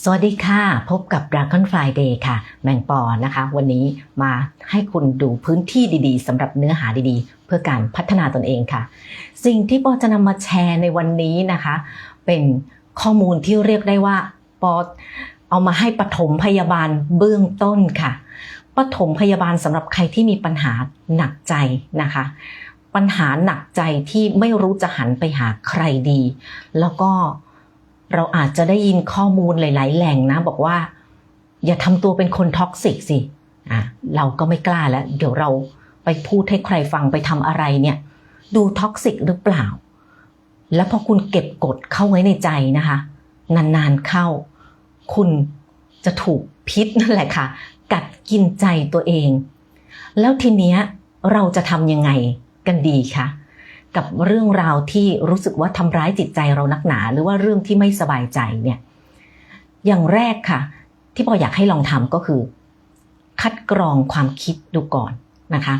สวัสดีค่ะ พบกับ Dragon Friday ค่ะ แมงปอนะคะ วันนี้มาให้คุณดูพื้นที่ดีๆสำหรับเนื้อหาดีๆ เพื่อการพัฒนาตนเองค่ะ สิ่งที่ปอจะนำมาแชร์ในวันนี้นะคะ เป็นข้อมูลที่เรียกได้ว่า ปอเอามาให้ปฐมพยาบาลเบื้องต้นค่ะปฐมพยาบาลสำหรับใครที่มีปัญหาหนักใจนะคะ ปัญหาหนักใจที่ไม่รู้จะหันไปหาใครดี แล้วก็ เราอาจจะได้ยินข้อมูลหลาย ๆ แหล่งนะ บอกว่า อย่าทำตัวเป็นคนท็อกซิกสิอะเราก็ไม่กล้าแล้ว เดี๋ยวเราไปพูดให้ใครฟังไปทำอะไรเนี่ย ดูท็อกซิกหรือเปล่า แล้วพอคุณเก็บกดเข้าไว้ในใจนะคะ นาน ๆ เข้า คุณจะถูกพิษนั่นแหละค่ะ กัดกินใจตัวเอง แล้วทีเนี้ยเราจะทำยังไงกันดีคะ กับเรื่องราวที่รู้สึกว่าทำร้ายจิตใจเรานักหนา หรือว่าเรื่องที่ไม่สบายใจเนี่ย อย่างแรกค่ะ ที่ปออยากให้ลองทำก็คือ คัดกรองความคิดดูก่อนนะคะ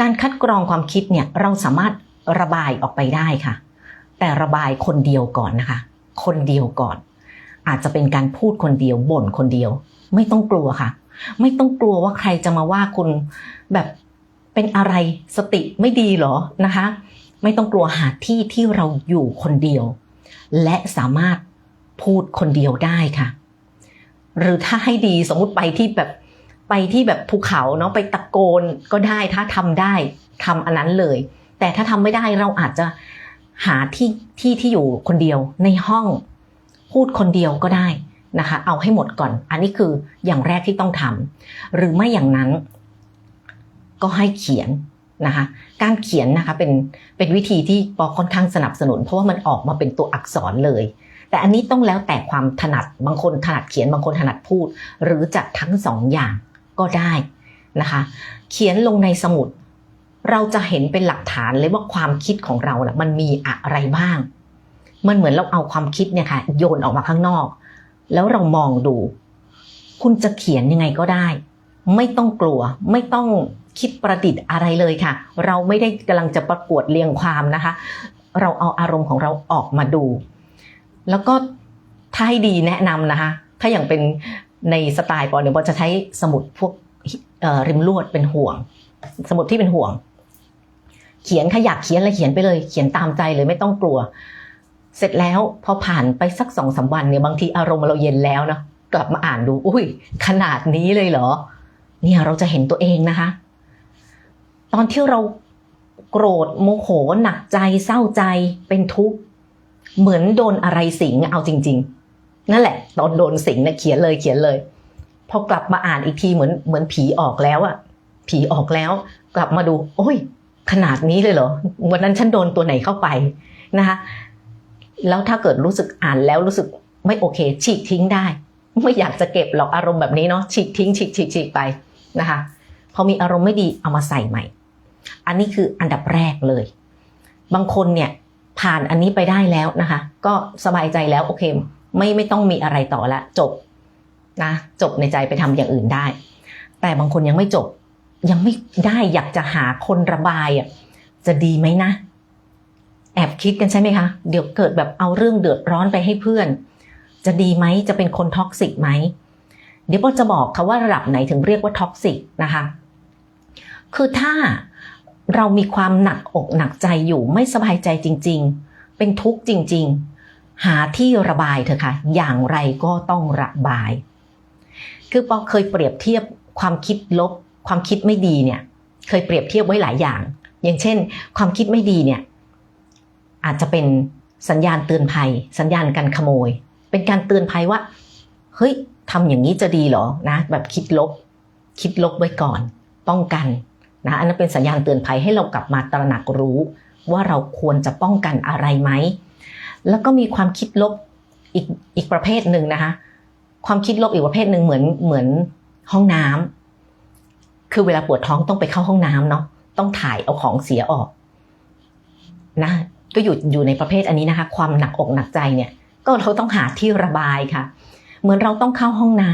การคัดกรองความคิดเนี่ยเราสามารถระบายออกไปได้ค่ะ แต่ระบายคนเดียวก่อนนะคะ คนเดียวก่อน อาจจะเป็นการพูดคนเดียวบ่นคนเดียว ไม่ต้องกลัวค่ะ ไม่ต้องกลัวว่าใครจะมาว่าคุณแบบ เป็นอะไรสติไม่ดีหรอนะคะ ไม่ต้องกลัวหาที่ที่เราอยู่คนเดียว และสามารถพูดคนเดียวได้ค่ะ หรือถ้าให้ดีสมมติไปที่แบบไปที่แบบภูเขาเนาะไปตะโกนก็ได้ถ้าทำได้ทำอันนั้นเลย แต่ถ้าทำไม่ได้เราอาจจะหาที่ที่ที่อยู่คนเดียวในห้องพูดคนเดียวก็ได้นะคะ เอาให้หมดก่อน อันนี้คืออย่างแรกที่ต้องทำหรือไม่อย่างนั้น ก็ให้เขียนนะคะการเขียนนะคะเป็นเป็นวิธีที่ปอค่อนข้างสนับสนุน เพราะว่ามันออกมาเป็นตัวอักษรเลย แต่อันนี้ต้องแล้วแต่ความถนัดบางคนถนัดเขียนบางคนถนัดพูด หรือจะทั้งสองอย่างก็ได้นะคะเขียนลงในสมุด เราจะเห็นเป็นหลักฐานเลยว่าความคิดของเราน่ะมันมีอะไรบ้าง มันเหมือนเราเอาความคิดเนี่ยค่ะโยนออกมาข้างนอก แล้วเรามองดู คุณจะเขียนยังไงก็ได้ ไม่ต้องกลัว ไม่ต้องคิดประดิษฐ์อะไรเลยค่ะ เราไม่ได้กำลังจะประกวดเรียงความนะคะ เราเอาอารมณ์ของเราออกมาดู แล้วก็ถ้าให้ดีแนะนำนะคะ ถ้าอย่างเป็นในสไตล์ปอเนี่ยปอจะใช้สมุดพวกเอ่อริมลวดเป็นห่วง สมุดที่เป็นห่วง เขียนขยักเขียนอะไรเขียนไปเลย เขียนตามใจเลยไม่ต้องกลัว เสร็จแล้วพอผ่านไปสักสองสาวันเนี่ยบางทีอารมณ์เราเย็นแล้วเนาะกลับมาอ่านดู อุ้ย ขนาดนี้เลยเหรอ เนี่ยเราจะเห็นตัวเองนะคะ ตอนที่เราโกรธโมโหหนักใจเศร้าใจเป็นทุกข์เหมือนโดนอะไรสิงเอาจริง ๆ นั่นแหละตอนโดนสิงเนี่ยเขียนเลยเขียนเลย พอกลับมาอ่านอีกทีเหมือนเหมือนผีออกแล้วอะผีออกแล้ว กลับมาดู โอ้ย ขนาดนี้เลยเหรอวันนั้นฉันโดนตัวไหนเข้าไปนะคะแล้วถ้าเกิดรู้สึกอ่านแล้วรู้สึกไม่โอเค ฉีกทิ้งได้ ไม่อยากจะเก็บหรอกอารมณ์แบบนี้เนาะฉีกทิ้งฉีกฉีกฉีกไป นะคะพอมีอารมณ์ไม่ดีเอามาใส่ใหม่ อันนี้คืออันดับแรกเลย บางคนเนี่ยผ่านอันนี้ไปได้แล้วนะคะ ก็สบายใจแล้วโอเคไม่ไม่ต้องมีอะไรต่อละจบนะจบในใจไปทำอย่างอื่นได้ แต่บางคนยังไม่จบ ยังไม่ได้อยากจะหาคนระบายอะจะดีไหมนะ แอบคิดกันใช่ไหมคะ เดี๋ยวเกิดแบบเอาเรื่องเดือดร้อนไปให้เพื่อน จะดีไหมจะเป็นคนท็อกซิกไหม เดี๋ยวปอจะบอกค่ะว่าระดับไหนถึงเรียกว่าท็อกซิกนะคะ คือถ้าเรามีความหนักอกหนักใจอยู่ไม่สบายใจจริง ๆ เป็นทุกข์จริง ๆ หาที่ระบายเถอะค่ะ อย่างไรก็ต้องระบาย คือปอเคยเปรียบเทียบความคิดลบ ความคิดไม่ดีเนี่ย เคยเปรียบเทียบไว้หลายอย่าง อย่างเช่น ความคิดไม่ดีเนี่ย อาจจะเป็นสัญญาณเตือนภัย สัญญาณการขโมย เป็นการเตือนภัยว่า เฮ้ย ทำอย่างนี้จะดีหรอนะ แบบคิดลบ คิดลบไว้ก่อน ป้องกันนะอันนั้นเป็นสัญญาณเตือนภัยให้เรากลับมาตระหนักรู้ว่าเราควรจะป้องกันอะไรไหม แล้วก็มีความคิดลบอีกอีกประเภทหนึ่งนะคะ ความคิดลบอีกประเภทหนึ่งเหมือนเหมือนห้องน้ำคือเวลาปวดท้องต้องไปเข้าห้องน้ำเนาะต้องถ่ายเอาของเสียออกนะก็อยู่อยู่ในประเภทอันนี้นะคะ ความหนักอกหนักใจเนี่ย ก็เราต้องหาที่ระบายค่ะ เหมือนเราต้องเข้าห้องน้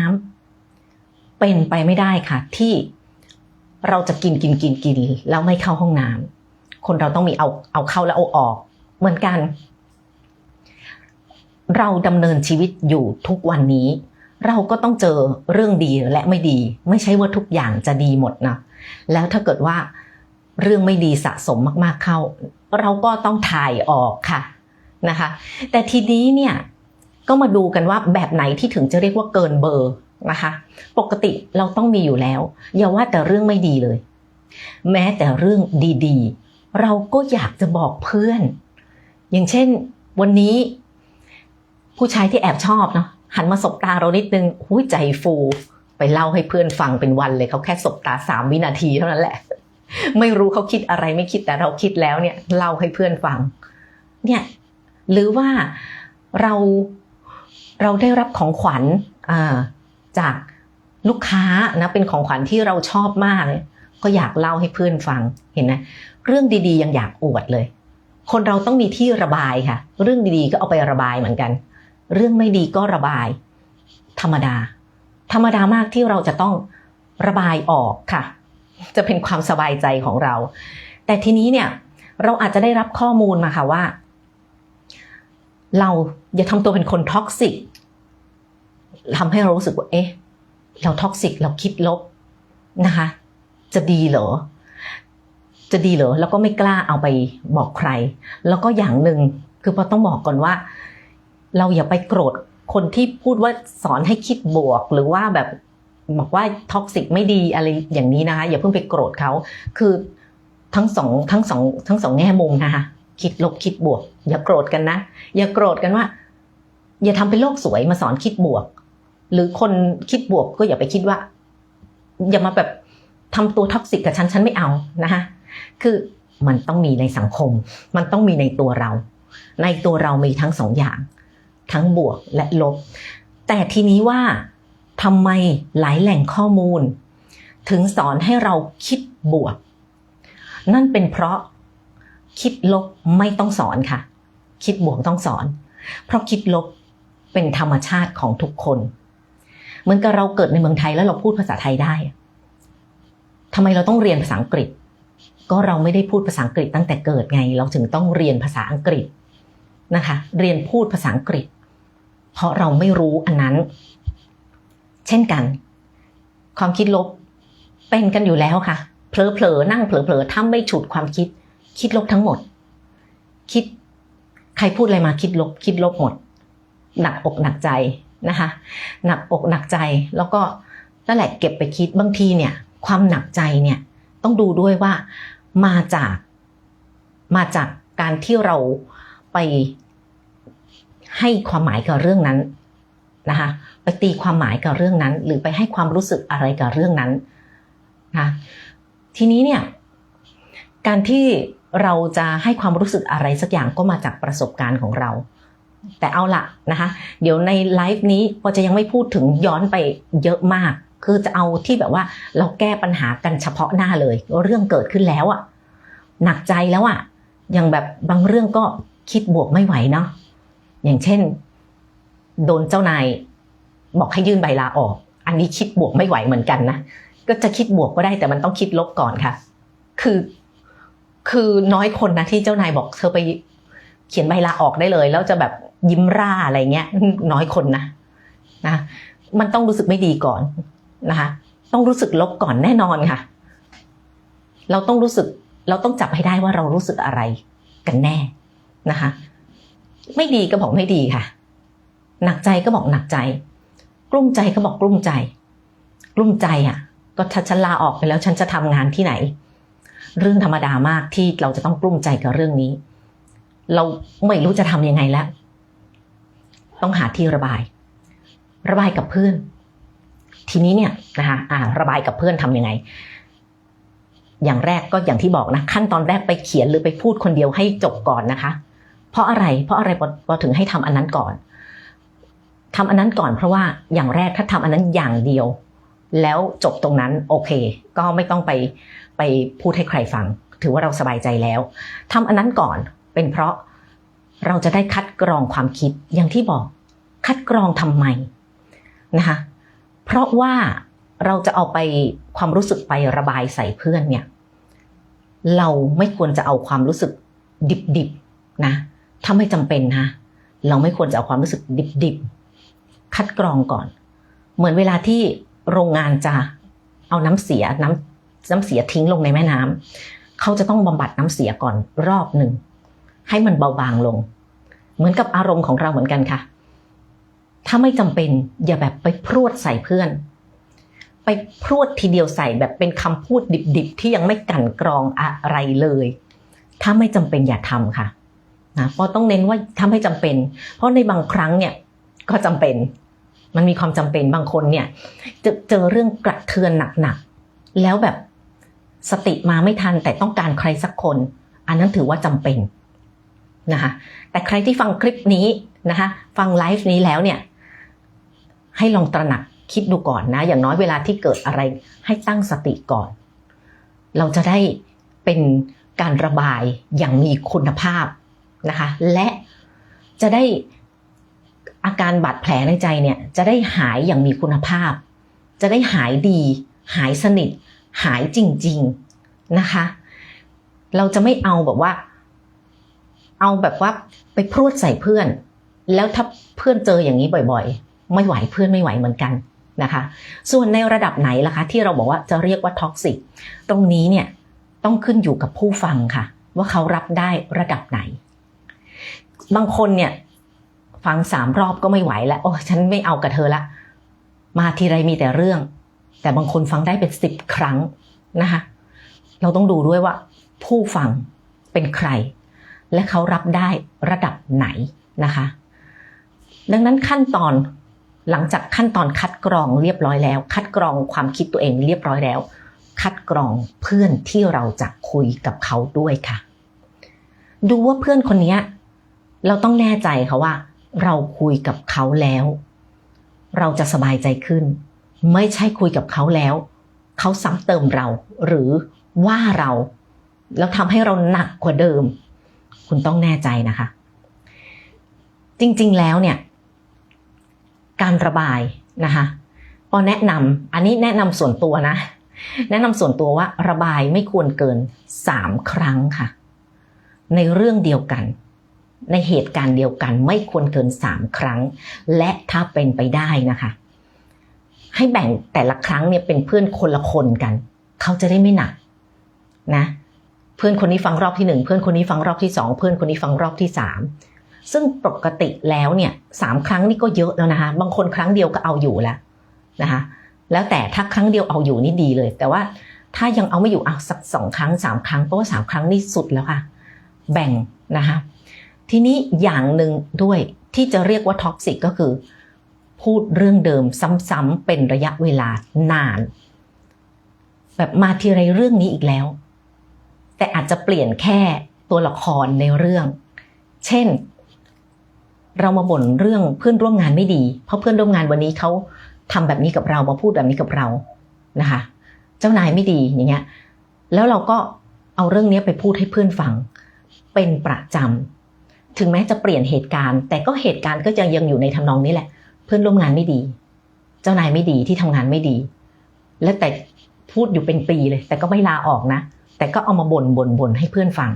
ำเป็นไปไม่ได้ค่ะ ที่เราจะกินกินกินกินแล้วไม่เข้าห้องน้ำคนเราต้องมีเอาเอาเข้าแล้วเอาออก เหมือนกัน เราดำเนินชีวิตอยู่ทุกวันนี้ เราก็ต้องเจอเรื่องดีและไม่ดี ไม่ใช่ว่าทุกอย่างจะดีหมดนะแล้วถ้าเกิดว่าเรื่องไม่ดีสะสมมากๆเข้า เราก็ต้องถ่ายออกค่ะนะคะ แต่ทีนี้เนี่ย ก็มาดูกันว่าแบบไหนที่ถึงจะเรียกว่าเกินเบอร์นะคะ ปกติเราต้องมีอยู่แล้ว อย่าว่าแต่เรื่องไม่ดีเลย แม้แต่เรื่องดีๆ เราก็อยากจะบอกเพื่อน อย่างเช่น วันนี้ ผู้ชายที่แอบชอบเนาะหันมาสบตาเรานิดนึงหุ้ยใจฟู ไปเล่าให้เพื่อนฟังเป็นวันเลยเขาแค่สบตาสามวินาทีเท่านั้นแหละ ไม่รู้เขาคิดอะไรไม่คิดแต่เราคิดแล้วเนี่ยเล่าให้เพื่อนฟัง เนี่ยหรือว่าเรา เราได้รับของขวัญจากลูกค้านะเป็นของขวัญที่เราชอบมากเลยก็อยากเล่าให้เพื่อนฟังเห็นไหมเรื่องดีๆยังอยากอวดเลย คนเราต้องมีที่ระบายค่ะ เรื่องดีๆก็เอาไประบายเหมือนกัน เรื่องไม่ดีก็ระบาย ธรรมดา ธรรมดามากที่เราจะต้องระบายออกค่ะ จะเป็นความสบายใจของเรา แต่ทีนี้เนี่ยเราอาจจะได้รับข้อมูลมาค่ะว่า เราอย่าทำตัวเป็นคนท็อกซิก ทำให้เรารู้สึกว่า เอ๊ะ เราท็อกซิกเราคิดลบนะคะ จะดีเหรอ จะดีเหรอ แล้วก็ไม่กล้าเอาไปบอกใคร แล้วก็อย่างหนึ่งคือพอต้องบอกก่อนว่า เราอย่าไปโกรธคนที่พูดว่าสอนให้คิดบวก หรือว่าแบบบอกว่าท็อกซิกไม่ดีอะไรอย่างนี้นะคะ อย่าเพิ่งไปโกรธเขาคือทั้งสองทั้งสองทั้งสองแง่มุมนะคะคิดลบคิดบวก อย่าโกรธกันนะ อย่าโกรธกันว่า อย่าทำเป็นโลกสวยมาสอนคิดบวก หรือคนคิดบวกก็อย่าไปคิดว่า อย่ามาแบบทำตัวท็อกซิกกับฉันฉันไม่เอานะคะคือมันต้องมีในสังคม มันต้องมีในตัวเรา ในตัวเรามีทั้งสองอย่าง ทั้งบวกและลบ แต่ทีนี้ว่าทำไมหลายแหล่งข้อมูล ถึงสอนให้เราคิดบวก นั่นเป็นเพราะคิดลบไม่ต้องสอนค่ะ คิดบวกต้องสอน เพราะคิดลบเป็นธรรมชาติของทุกคน เหมือนกับเราเกิดในเมืองไทยแล้วเราพูดภาษาไทยได้ทำไมเราต้องเรียนภาษาอังกฤษ ก็เราไม่ได้พูดภาษาอังกฤษตั้งแต่เกิดไง เราถึงต้องเรียนภาษาอังกฤษนะคะ เรียนพูดภาษาอังกฤษ เพราะเราไม่รู้อันนั้น เช่นกัน ความคิดลบเป็นกันอยู่แล้วค่ะเผลอๆนั่งเผลอๆถ้าไม่ฉุดความคิด คิดลบทั้งหมด คิด ใครพูดอะไรมาคิดลบ คิดลบหมด หนักอกหนักใจ นะคะหนักอกหนักใจแล้วก็นั่นแหละเก็บไปคิดบางทีเนี่ย ความหนักใจเนี่ยต้องดูด้วยว่ามาจากมาจากการที่เราไปให้ความหมายกับเรื่องนั้นนะคะไปตีความหมายกับเรื่องนั้น หรือไปให้ความรู้สึกอะไรกับเรื่องนั้นนะทีนี้เนี่ยการที่เราจะให้ความรู้สึกอะไรสักอย่างก็มาจากประสบการณ์ของเรา แต่เอาละนะคะ เดี๋ยวในไลฟ์นี้พอจะยังไม่พูดถึงย้อนไปเยอะมาก คือจะเอาที่แบบว่าเราแก้ปัญหากันเฉพาะหน้าเลย เรื่องเกิดขึ้นแล้วอะหนักใจแล้วอะอย่างแบบบางเรื่องก็คิดบวกไม่ไหวเนาะอย่างเช่น โดนเจ้านายบอกให้ยื่นใบลาออก อันนี้คิดบวกไม่ไหวเหมือนกันนะก็จะคิดบวกก็ได้แต่มันต้องคิดลบก่อนค่ะ คือคือน้อยคนนะที่เจ้านายบอกเธอไปเขียนใบลาออกได้เลย แล้วจะแบบ ยิ้มร่าอะไรเงี้ย น้อยคนนะนะมันต้องรู้สึกไม่ดีก่อนนะคะ ต้องรู้สึกลบก่อนแน่นอนค่ะ เราต้องรู้สึกเราต้องจับให้ได้ว่าเรารู้สึกอะไรกันแน่นะคะ ไม่ดีก็บอกไม่ดีค่ะ หนักใจก็บอกหนักใจ กลุ้มใจก็บอกกลุ้มใจ กลุ้มใจอะ ก็ถ้าฉันลาออกไปแล้วฉันจะทำงานที่ไหน เรื่องธรรมดามากที่เราจะต้องกลุ้มใจกับเรื่องนี้ เราไม่รู้จะทำยังไงแล้ว ต้องหาที่ระบาย ระบายกับเพื่อน ทีนี้เนี่ยนะคะอ่า ระบายกับเพื่อนทำยังไง อย่างแรกก็อย่างที่บอกนะขั้นตอนแรกไปเขียนหรือไปพูดคนเดียวให้จบก่อนนะคะ เพราะอะไร เพราะอะไรพอถึงให้ทำอันนั้นก่อนทำอันนั้นก่อนเพราะว่าอย่างแรกถ้าทำอันนั้นอย่างเดียว แล้วจบตรงนั้นโอเค ก็ไม่ต้องไปไปพูดให้ใครฟัง ถือว่าเราสบายใจแล้วทำอันนั้นก่อนเป็นเพราะ เราจะได้คัดกรองความคิดอย่างที่บอก คัดกรองทำไมนะคะเพราะว่าเราจะเอาไปความรู้สึกไประบายใส่เพื่อนเนี่ยเราไม่ควรจะเอาความรู้สึกดิบๆนะถ้าไม่จำเป็นนะเราไม่ควรจะเอาความรู้สึกดิบๆคัดกรองก่อน เหมือนเวลาที่โรงงานจะเอาน้ำเสียน้ำน้ำเสียทิ้งลงในแม่น้ำเขาจะต้องบำบัดน้ำเสียก่อนรอบหนึ่ง ให้มันเบาบางลง เหมือนกับอารมณ์ของเราเหมือนกันค่ะ ถ้าไม่จำเป็นอย่าแบบไปพรวดใส่เพื่อน ไปพรวดทีเดียวใส่แบบเป็นคำพูดดิบๆ ที่ยังไม่กั่นกรองอะไรเลย ถ้าไม่จำเป็นอย่าทำค่ะนะเพราะต้องเน้นว่าถ้าไม่จำเป็น เพราะในบางครั้งเนี่ยก็จำเป็น มันมีความจำเป็นบางคนเนี่ยจะเจอเรื่องกระเทือนหนักๆแล้วแบบสติมาไม่ทันแต่ต้องการใครสักคน อันนั้นถือว่าจำเป็น นะคะแต่ใครที่ฟังคลิปนี้นะคะฟังไลฟ์นี้แล้วเนี่ยให้ลองตระหนักคิดดูก่อนนะ อย่างน้อยเวลาที่เกิดอะไรให้ตั้งสติก่อน เราจะได้เป็นการระบายอย่างมีคุณภาพนะคะและจะได้อาการบาดแผลในใจเนี่ยจะได้หายอย่างมีคุณภาพ จะได้หายดี หายสนิท หายจริง ๆ นะคะ เราจะไม่เอาแบบว่า เอาแบบว่าไปพรวดใส่เพื่อน แล้วถ้าเพื่อนเจออย่างนี้บ่อยๆ ไม่ไหวเพื่อนไม่ไหวเหมือนกันนะคะ ส่วนในระดับไหนล่ะคะที่เราบอกว่าจะเรียกว่าท็อกซิกตรงนี้เนี่ยต้องขึ้นอยู่กับผู้ฟังค่ะ ว่าเขารับได้ระดับไหน บางคนเนี่ยฟังสามรอบก็ไม่ไหวแล้วโอ้ฉันไม่เอากับเธอละมาทีไรมีแต่เรื่อง แต่บางคนฟังได้เป็นสิบครั้งนะคะ เราต้องดูด้วยว่า ผู้ฟังเป็นใคร และเขารับได้ระดับไหนนะคะ ดังนั้นขั้นตอนหลังจากขั้นตอนคัดกรองเรียบร้อยแล้ว คัดกรองความคิดตัวเองเรียบร้อยแล้ว คัดกรองเพื่อนที่เราจะคุยกับเขาด้วยค่ะ ดูว่าเพื่อนคนนี้เราต้องแน่ใจค่ะว่า เราคุยกับเขาแล้ว เราจะสบายใจขึ้น ไม่ใช่คุยกับเขาแล้ว เขาซ้ำเติมเราหรือว่าเรา แล้วทำให้เราหนักกว่าเดิม คุณต้องแน่ใจนะคะ จริงๆแล้วเนี่ย การระบายนะคะปอแนะนำอันนี้แนะนำส่วนตัวนะ แนะนำส่วนตัวว่าระบายไม่ควรเกินสามครั้งค่ะ ในเรื่องเดียวกัน ในเหตุการณ์เดียวกัน ไม่ควรเกินสามครั้ง และถ้าเป็นไปได้นะคะ ให้แบ่งแต่ละครั้งเนี่ยเป็นเพื่อนคนละคนกัน เขาจะได้ไม่หนักนะ พื่อนคนนี้ฟังรอบที่หนึ่งเพื่อนคนนี้ฟังรอบที่สองเพื่อนคนนี้ฟังรอบที่สามซึ่งปกติแล้วเนี่ยสามครั้งนี่ก็เยอะแล้วนะคะ บางคนครั้งเดียวก็เอาอยู่แล้วนะคะ แล้วแต่ถ้าครั้งเดียวเอาอยู่นี่ดีเลย แต่ว่าถ้ายังเอาไม่อยู่เอาสักสองครั้งสามครั้งเพราะว่าสามครั้งนี่สุดแล้วค่ะ แบ่งนะคะ ทีนี้อย่างหนึ่งด้วยที่จะเรียกว่าท็อกซิกก็คือ พูดเรื่องเดิมซ้ำๆเป็นระยะเวลานาน แบบมาทีไรเรื่องนี้อีกแล้ว แต่อาจจะเปลี่ยนแค่ตัวละครในเรื่อง เช่น เรามาบ่นเรื่องเพื่อนร่วมงานไม่ดี เพราะเพื่อนร่วมงานวันนี้เขาทำแบบนี้กับเรามาพูดแบบนี้กับเรานะคะ เจ้านายไม่ดีอย่างเงี้ย แล้วเราก็เอาเรื่องนี้ไปพูดให้เพื่อนฟัง เป็นประจำถึงแม้จะเปลี่ยนเหตุการณ์ แต่ก็เหตุการณ์ก็ยังยังอยู่ในทำนองนี้แหละ เพื่อนร่วมงานไม่ดี เจ้านายไม่ดีที่ทำงานไม่ดี แล้วแต่พูดอยู่เป็นปีเลย แต่ก็ไม่ลาออกนะ แต่ก็เอามาบ่นบ่นบ่นให้เพื่อนฟัง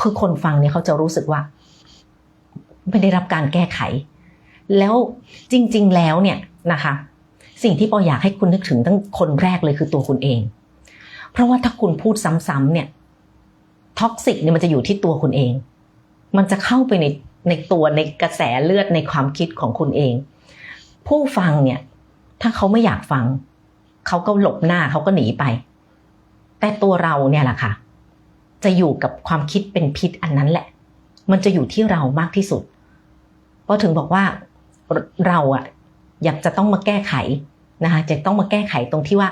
คือคนฟังเนี่ยเขาจะรู้สึกว่า ไม่ได้รับการแก้ไข แล้วจริง ๆ แล้วเนี่ยนะคะ สิ่งที่ปออยากให้คุณนึกถึงตั้งคนแรกเลยคือตัวคุณเอง เพราะว่าถ้าคุณพูดซ้ำๆเนี่ยท็อกซิกเนี่ยมันจะอยู่ที่ตัวคุณเอง มันจะเข้าไปในในตัวในกระแสเลือดในความคิดของคุณเอง ผู้ฟังเนี่ย ถ้าเขาไม่อยากฟัง เขาก็หลบหน้าเขาก็หนีไป แต่ตัวเราเนี่ยแหละค่ะ จะอยู่กับความคิดเป็นพิษอันนั้นแหละ มันจะอยู่ที่เรามากที่สุด เพราะถึงบอกว่าเราอะอยากจะต้องมาแก้ไขนะคะจะต้องมาแก้ไขตรงที่ว่า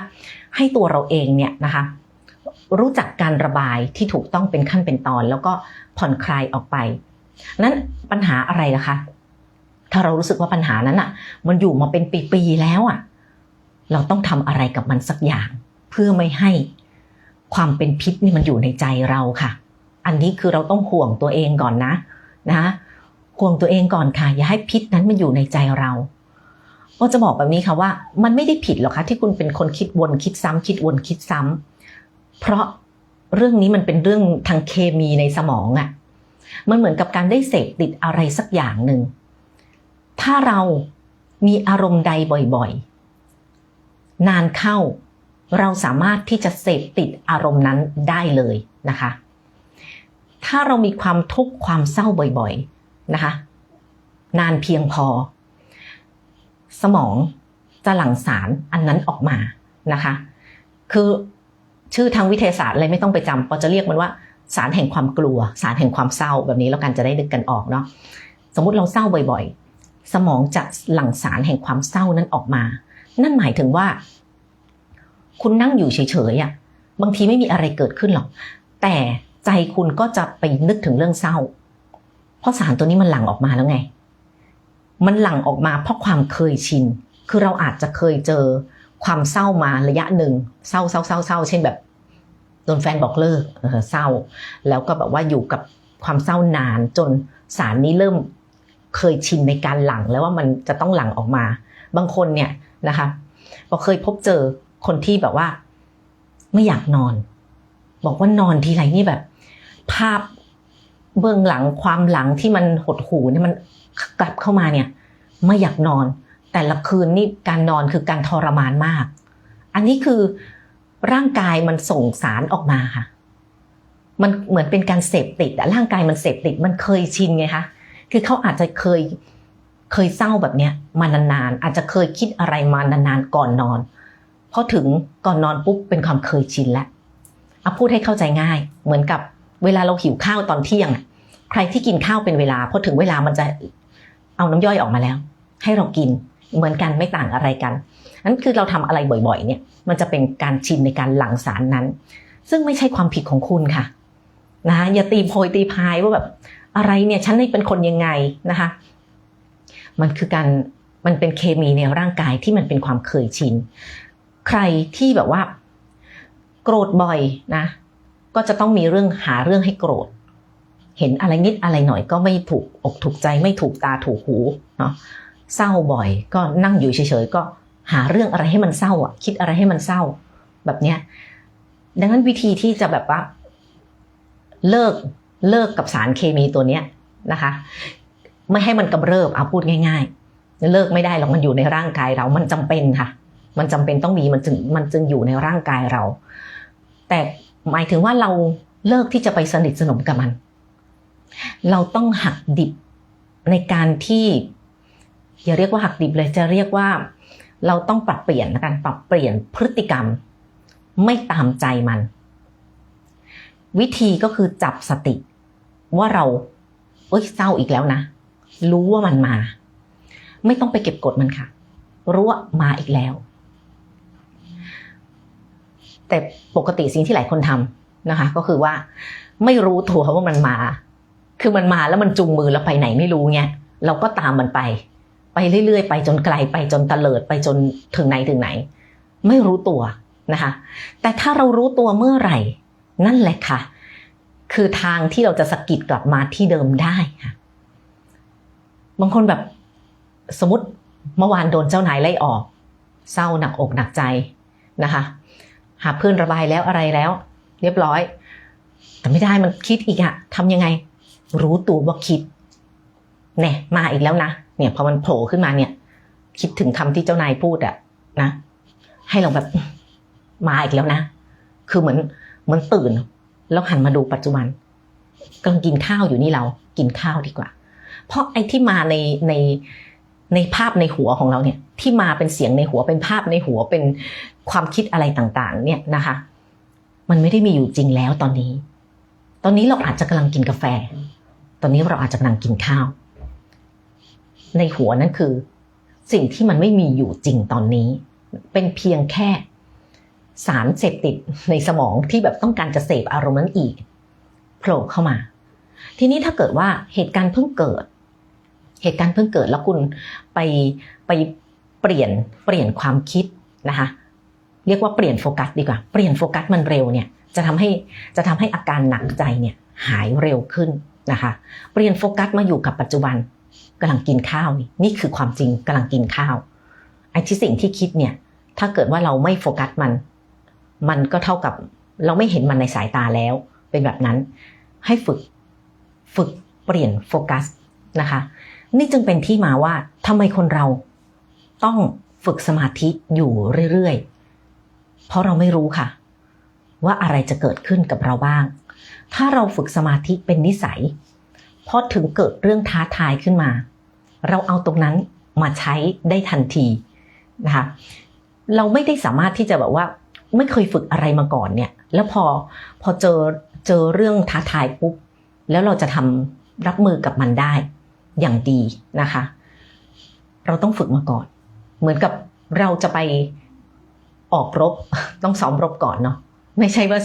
ให้ตัวเราเองเนี่ยนะคะ รู้จักการระบายที่ถูกต้องเป็นขั้นเป็นตอน แล้วก็ผ่อนคลายออกไป นั้นปัญหาอะไรล่ะคะ ถ้าเรารู้สึกว่าปัญหานั้นอะมันอยู่มาเป็นปีๆแล้วอะเราต้องทำอะไรกับมันสักอย่าง เพื่อไม่ให้ ความเป็นพิษนี่มันอยู่ในใจเราค่ะ อันนี้คือเราต้องห่วงตัวเองก่อนนะนะห่วงตัวเองก่อนค่ะ อย่าให้พิษนั้นมันอยู่ในใจเราก็จะบอกแบบนี้ค่ะว่า มันไม่ได้ผิดหรอกคะที่คุณเป็นคนคิดวนคิดซ้ำคิดวนคิดซ้ำเพราะเรื่องนี้มันเป็นเรื่องทางเคมีในสมองอะ่ะมันเหมือนกับการได้เสพติดอะไรสักอย่างหนึ่ง ถ้าเรามีอารมณ์ใดบ่อยๆ นานเข้า เราสามารถที่จะเสพติดอารมณ์นั้นได้เลยนะคะ ถ้าเรามีความทุกข์ความเศร้าบ่อยๆนะคะ นานเพียงพอ สมองจะหลั่งสารอันนั้นออกมานะคะ คือชื่อทางวิทยาศาสตร์อะไรไม่ต้องไปจำเราจะเรียกมันว่าสารแห่งความกลัว สารแห่งความเศร้าแบบนี้แล้วกันจะได้นึกกันออกเนาะสมมุติเราเศร้าบ่อยๆ สมองจะหลั่งสารแห่งความเศร้านั้นออกมา นั่นหมายถึงว่า คุณนั่งอยู่เฉยๆอะบางทีไม่มีอะไรเกิดขึ้นหรอก แต่ใจคุณก็จะไปนึกถึงเรื่องเศร้า เพราะสารตัวนี้มันหลั่งออกมาแล้วไง มันหลั่งออกมาเพราะความเคยชิน คือเราอาจจะเคยเจอความเศร้ามาระยะหนึ่งเศร้าเศร้าเศร้าเศร้าเช่นแบบโดนแฟนบอกเลิกเออเศร้า แล้วก็แบบว่าอยู่กับความเศร้านานจนสารนี้เริ่มเคยชินในการหลั่งแล้วว่ามันจะต้องหลั่งออกมา บางคนเนี่ยนะคะพอเคยพบเจอ คนที่แบบว่า ไม่อยากนอน บอกว่านอนทีไรนี่แบบ ภาพเบื้องหลังความหลังที่มันหดหูเนี่ยมันกลับเข้ามาเนี่ย ไม่อยากนอน แต่ละคืนนี่การนอนคือการทรมานมาก อันนี้คือร่างกายมันส่งสารออกมาค่ะ มันเหมือนเป็นการเสพติดร่างกายมันเสพติดมันเคยชินไงคะคือเขาอาจจะเคยเคยเศร้าแบบเนี้ยมานานๆอาจจะเคยคิดอะไรมานานๆก่อนนอน พอถึงก่อนนอนปุ๊บเป็นความเคยชินแล้วเอาพูดให้เข้าใจง่าย เหมือนกับเวลาเราหิวข้าวตอนเที่ยงใครที่กินข้าวเป็นเวลาพอถึงเวลามันจะเอาน้ำย่อยออกมาแล้ว ให้เรากินเหมือนกันไม่ต่างอะไรกันนั่นคือเราทำอะไรบ่อยๆ เนี่ย มันจะเป็นการชินในการหลั่งสารนั้น ซึ่งไม่ใช่ความผิดของคุณค่ะนะอย่าตีโพยตีพายว่าแบบอะไรเนี่ยฉันนี่เป็นคนยังไงนะคะ มันคือการมันเป็นเคมีในร่างกายที่มันเป็นความเคยชิน ใครที่แบบว่า โกรธบ่อยนะ ก็จะต้องมีเรื่องหาเรื่องให้โกรธ เห็นอะไรนิดอะไรหน่อยก็ไม่ถูกอกถูกใจไม่ถูกตาถูกหูเนาะเศร้าบ่อย ก็นั่งอยู่เฉยๆก็หาเรื่องอะไรให้มันเศร้าอะ คิดอะไรให้มันเศร้า แบบเนี้ยดังนั้นวิธีที่จะแบบว่า เลิกเลิกกับสารเคมีตัวเนี้ยนะคะ ไม่ให้มันกำเริบเอาพูดง่าย ๆ เลิกไม่ได้หรอกมันอยู่ในร่างกายเรามันจำเป็นค่ะ มันจำเป็นต้องมีมันจึงมันจึงอยู่ในร่างกายเรา แต่หมายถึงว่าเราเลิกที่จะไปสนิทสนมกับมัน เราต้องหักดิบในการที่อย่าเรียกว่าหักดิบเลยจะเรียกว่า เราต้องปรับเปลี่ยนนะกันปรับเปลี่ยนพฤติกรรม ไม่ตามใจมัน วิธีก็คือจับสติ ว่าเราเอ้ยเศร้าอีกแล้วนะ รู้ว่ามันมา ไม่ต้องไปเก็บกดมันค่ะ รู้ว่ามาอีกแล้ว แต่ปกติสิ่งที่หลายคนทำนะคะ ก็คือว่าไม่รู้ตัวว่ามันมา คือมันมาแล้วมันจุงมือแล้วไปไหนไม่รู้เงี้ยเราก็ตามมันไป ไปเรื่อยๆ ไปจนไกลไปจนตะเลิดไปจนถึงไหนถึงไหน ไม่รู้ตัวนะคะ แต่ถ้าเรารู้ตัวเมื่อไหร่ นั่นแหละค่ะ คือทางที่เราจะสกิดกลับมาที่เดิมได้ค่ะบางคนแบบสมมติเมื่อวานโดนเจ้านายไล่ออก เศร้าหนักอกหนักใจนะคะ หาเพื่อนระบายแล้วอะไรแล้ว เรียบร้อย แต่ไม่ได้มันคิดอีกอะทำยังไง รู้ตัวว่าคิดแน่มาอีกแล้วนะเนี่ยพอมันโผล่ขึ้นมาเนี่ย คิดถึงคำที่เจ้านายพูดอะนะ ให้เราแบบมาอีกแล้วนะ คือเหมือนเหมือนตื่น แล้วหันมาดูปัจจุบันกำลังกินข้าวอยู่นี่เรากินข้าวดีกว่า เพราะไอ้ที่มาในในในภาพในหัวของเราเนี่ย ที่มาเป็นเสียงในหัวเป็นภาพในหัวเป็น ความคิดอะไรต่างๆ เนี่ยนะคะ มันไม่ได้มีอยู่จริงแล้วตอนนี้ ตอนนี้เราอาจจะกำลังกินกาแฟ ตอนนี้เราอาจจะกำลังกินข้าว ในหัวนั่นคือ สิ่งที่มันไม่มีอยู่จริงตอนนี้ เป็นเพียงแค่สารเสพติดในสมองที่แบบต้องการจะเสพอารมณ์นั้นอีกโผล่เข้ามา ทีนี้ถ้าเกิดว่าเหตุการณ์เพิ่งเกิด เหตุการณ์เพิ่งเกิดแล้วคุณไปไปเปลี่ยนเปลี่ยนความคิดนะคะ เรียกว่าเปลี่ยนโฟกัสดีกว่า เปลี่ยนโฟกัสมันเร็วเนี่ยจะทำให้จะทำให้อาการหนักใจเนี่ยหายเร็วขึ้นนะคะ เปลี่ยนโฟกัสมาอยู่กับปัจจุบันกำลังกินข้าวนี่นี่คือความจริงกำลังกินข้าวไอ้ที่สิ่งที่คิดเนี่ยถ้าเกิดว่าเราไม่โฟกัสมัน มันก็เท่ากับเราไม่เห็นมันในสายตาแล้ว เป็นแบบนั้นให้ฝึกฝึกเปลี่ยนโฟกัสนะคะ นี่จึงเป็นที่มาว่าทำไมคนเราต้องฝึกสมาธิอยู่เรื่อยๆ เพราะเราไม่รู้ค่ะ ว่าอะไรจะเกิดขึ้นกับเราบ้าง ถ้าเราฝึกสมาธิเป็นนิสัยพอถึงเกิดเรื่องท้าทายขึ้นมา เราเอาตรงนั้นมาใช้ได้ทันทีนะคะเราไม่ได้สามารถที่จะแบบว่า ไม่เคยฝึกอะไรมาก่อนเนี่ย แล้วพอพอเจอเจอเรื่องท้าทายปุ๊บแล้วเราจะทำรับมือกับมันได้อย่างดีนะคะ เราต้องฝึกมาก่อน เหมือนกับเราจะไป ออกรบต้องซ้อมรบก่อนเนาะไม่ใช่ว่า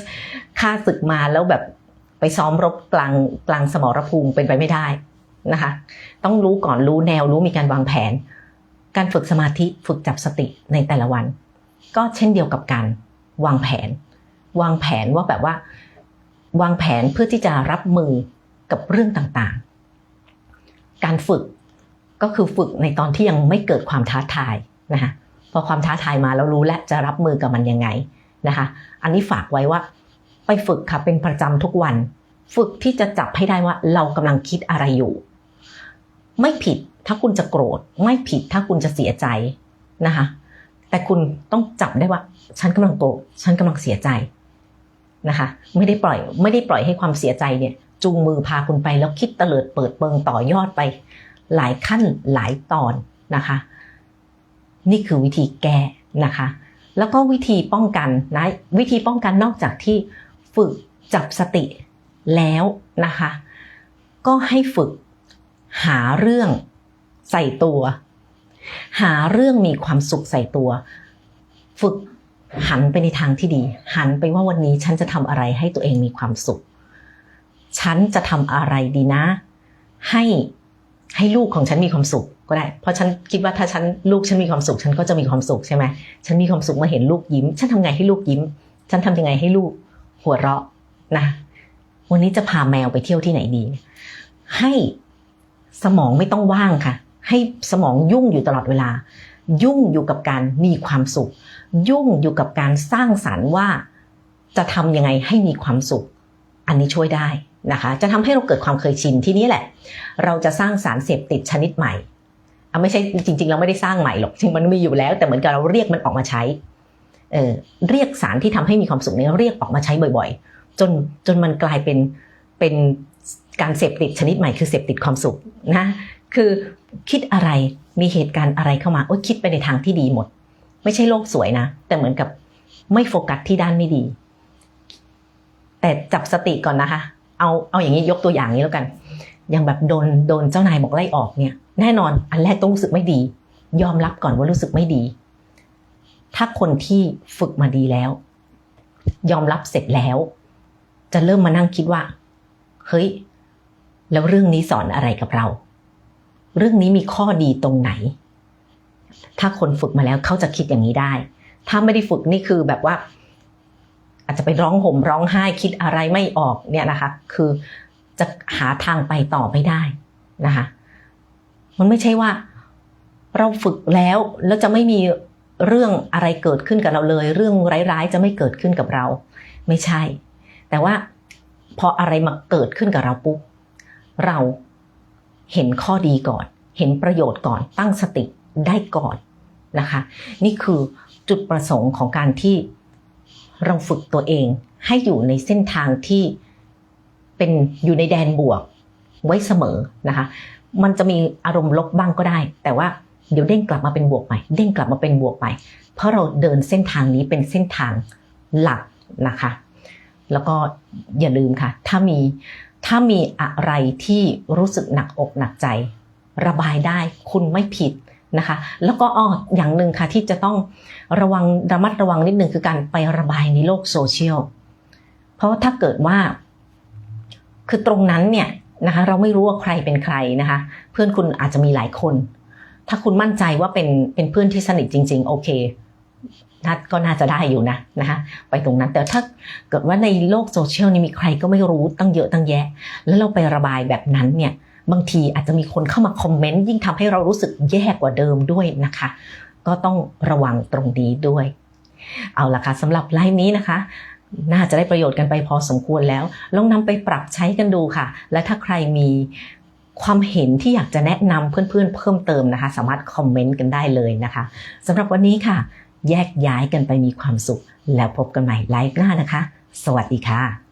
ค่าศึกมาแล้วแบบไปซ้อมรบกลางกลางสมรภูมิเป็นไปไม่ได้นะคะ ต้องรู้ก่อนรู้แนวรู้มีการวางแผน การฝึกสมาธิฝึกจับสติในแต่ละวัน ก็เช่นเดียวกับการวางแผน วางแผนว่าแบบว่า วางแผนเพื่อที่จะรับมือกับเรื่องต่างๆ การฝึกก็คือฝึกในตอนที่ยังไม่เกิดความท้าทายนะคะ อความท้าทายมาแล้วรู้และจะรับมือกับมันยังไงนะคะ อันนี้ฝากไว้ว่า ไปฝึกค่ะเป็นประจำทุกวัน ฝึกที่จะจับให้ได้ว่าเรากำลังคิดอะไรอยู่ ไม่ผิดถ้าคุณจะโกรธ ไม่ผิดถ้าคุณจะเสียใจนะคะ แต่คุณต้องจับได้ว่า ฉันกำลังโกรธฉันกำลังเสียใจนะคะ ไม่ได้ปล่อยไม่ได้ปล่อยให้ความเสียใจเนี่ย จูงมือพาคุณไปแล้วคิดเตลิดเปิดเปิงต่อยอดไป หลายขั้นหลายตอนนะคะ นี่คือวิธีแก้นะคะ แล้วก็วิธีป้องกันนะวิธีป้องกันนอกจากที่ฝึกจับสติแล้วนะคะ ก็ให้ฝึกหาเรื่องใส่ตัว หาเรื่องมีความสุขใส่ตัว ฝึกหันไปในทางที่ดี หันไปว่าวันนี้ฉันจะทำอะไรให้ตัวเองมีความสุข ฉันจะทำอะไรดีนะ ให้ให้ลูกของฉันมีความสุข ก็ได้ เพราะฉันคิดว่าถ้าฉันลูกฉันมีความสุข ฉันก็จะมีความสุขใช่ไหมฉันมีความสุขมาเห็นลูกยิ้ม ฉันทำไงให้ลูกยิ้ม ฉันทำยังไงให้ลูกหัวเราะนะ วันนี้จะพาแมวไปเที่ยวที่ไหนดี ให้สมองไม่ต้องว่างค่ะ ให้สมองยุ่งอยู่ตลอดเวลา ยุ่งอยู่กับการมีความสุข ยุ่งอยู่กับการสร้างสรรค์ว่าจะทำยังไงให้มีความสุข อันนี้ช่วยได้นะคะ จะทำให้เราเกิดความเคยชินที่นี้แหละ เราจะสร้างสารเสพติดชนิดใหม่ ไม่ใช่จริง ๆ เราไม่ได้สร้างใหม่หรอกจริงมันมีอยู่แล้ว แต่เหมือนกับเราเรียกมันออกมาใช้เเรียกสารที่ทำให้มีความสุขนี้เรียกออกมาใช้บ่อย ๆ จนจนมันกลายเป็นเป็นการเสพติดชนิดใหม่คือเสพติดความสุขนะคือคิดอะไรมีเหตุการณ์อะไรเข้ามาโอ้คิดไปในทางที่ดีหมด ไม่ใช่โลกสวยนะ แต่เหมือนกับไม่โฟกัสที่ด้านไม่ดี แต่จับสติก่อนนะคะ เอาเอาอย่างนี้ยกตัวอย่างนี้แล้วกัน อย่างแบบโดนโดนเจ้านายบอกไล่ออกเนี่ย แน่นอนอันแรกต้องรู้สึกไม่ดี ยอมรับก่อนว่ารู้สึกไม่ดี ถ้าคนที่ฝึกมาดีแล้ว ยอมรับเสร็จแล้ว จะเริ่มมานั่งคิดว่า เฮ้ย แล้วเรื่องนี้สอนอะไรกับเรา เรื่องนี้มีข้อดีตรงไหน ถ้าคนฝึกมาแล้วเขาจะคิดอย่างนี้ได้ ถ้าไม่ได้ฝึกนี่คือแบบว่า อาจจะไปร้องห่มร้องไห้คิดอะไรไม่ออกเนี่ยนะคะ คือ จะหาทางไปต่อไม่ได้นะคะ มันไม่ใช่ว่า เราฝึกแล้วแล้วจะไม่มีเรื่องอะไรเกิดขึ้นกับเราเลย เรื่องร้ายๆจะไม่เกิดขึ้นกับเรา ไม่ใช่ แต่ว่าพออะไรมาเกิดขึ้นกับเราปุ๊บเราเห็นข้อดีก่อน เห็นประโยชน์ก่อนตั้งสติได้ก่อนนะคะ นี่คือจุดประสงค์ของการที่เราฝึกตัวเองให้อยู่ในเส้นทางที่ เป็นอยู่ในแดนบวกไว้เสมอนะคะ มันจะมีอารมณ์ลบบ้างก็ได้ แต่ว่าเดี๋ยวเด้งกลับมาเป็นบวกใหม่เด้งกลับมาเป็นบวกใหม่เพราะเราเดินเส้นทางนี้เป็นเส้นทางหลักนะคะ แล้วก็อย่าลืมค่ะ ถ้ามีถ้ามีอะไรที่รู้สึกหนักอกหนักใจ ระบายได้คุณไม่ผิดนะคะ แล้วก็อ้ออย่างหนึ่งค่ะที่จะต้องระวังระมัดระวังนิดนึงคือการไประบายในโลกโซเชียลเพราะถ้าเกิดว่า คือตรงนั้นเนี่ยนะคะเราไม่รู้ว่าใครเป็นใครนะคะ เพื่อนคุณอาจจะมีหลายคน ถ้าคุณมั่นใจว่าเป็นเป็นเพื่อนที่สนิทจริง ๆ โอเคนัดก็น่าจะได้อยู่นะนะคะไปตรงนั้นแต่ถ้าเกิดว่าในโลกโซเชียลนี่มีใครก็ไม่รู้ตั้งเยอะตั้งแยะ แล้วเราไประบายแบบนั้นเนี่ยบางทีอาจจะมีคนเข้ามาคอมเมนต์ยิ่งทำให้เรารู้สึกแย่กว่าเดิมด้วยนะคะ ก็ต้องระวังตรงนี้ด้วย เอาละค่ะสำหรับไลฟ์นี้นะคะ น่าจะได้ประโยชน์กันไปพอสมควรแล้ว ลองนำไปปรับใช้กันดูค่ะ และถ้าใครมีความเห็นที่อยากจะแนะนำเพื่อนๆเพิ่มเติมนะคะ สามารถคอมเมนต์กันได้เลยนะคะสำหรับวันนี้ค่ะ แยกย้ายกันไปมีความสุข แล้วพบกันใหม่ไลฟ์หน้านะคะ สวัสดีค่ะ